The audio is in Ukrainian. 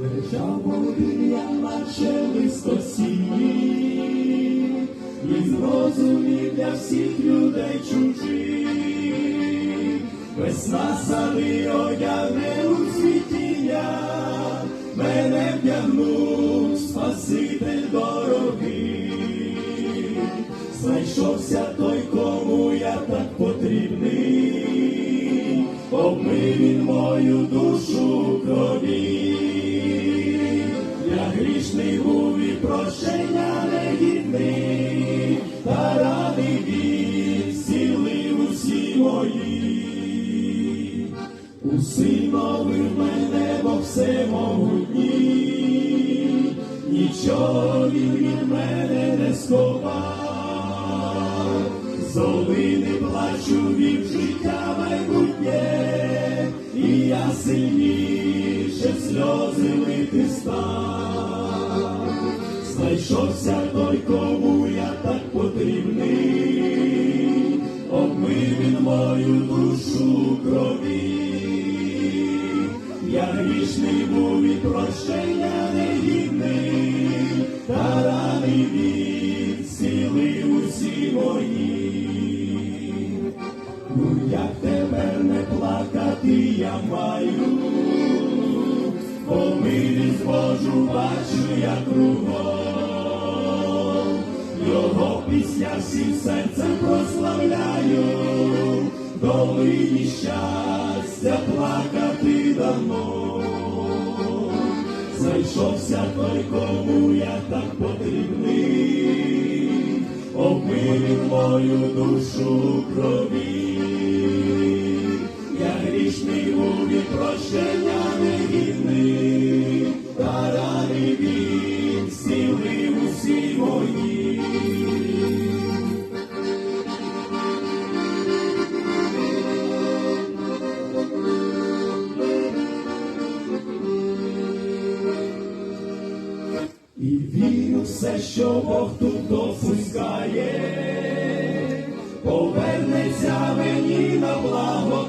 Лежав я наче листосії, і зрозумів для всіх людей чужих, весна сади одягне у цвітіння, мене вдягнув Спаситель дорогий, знайшовся той, кому я так потрібний, обмив він мою душу крові. Прощення негідний, та радий він зцілив усі мої. Усиновив мене, бо все могутній, нічого він від мене не сховав, золи не плачу від життя майбутнє, і я сильніше сльози лити став. Знайшовся той, кому я так потрібний, обмив він мою душу крові. Я грішний був і прощення негідний, та рани він зцілив усі мої. Ну як тепер не плакати я маю, бо Божу бачу я кругом, пісня всім серцем прославляю, долині щастя плакати давно. Знайшовся той, кому я так потрібний, обмив мою душу крові. Я грішний і прощення негідний, та Вірю все, що Бог тут допускає, повернеться мені на благо.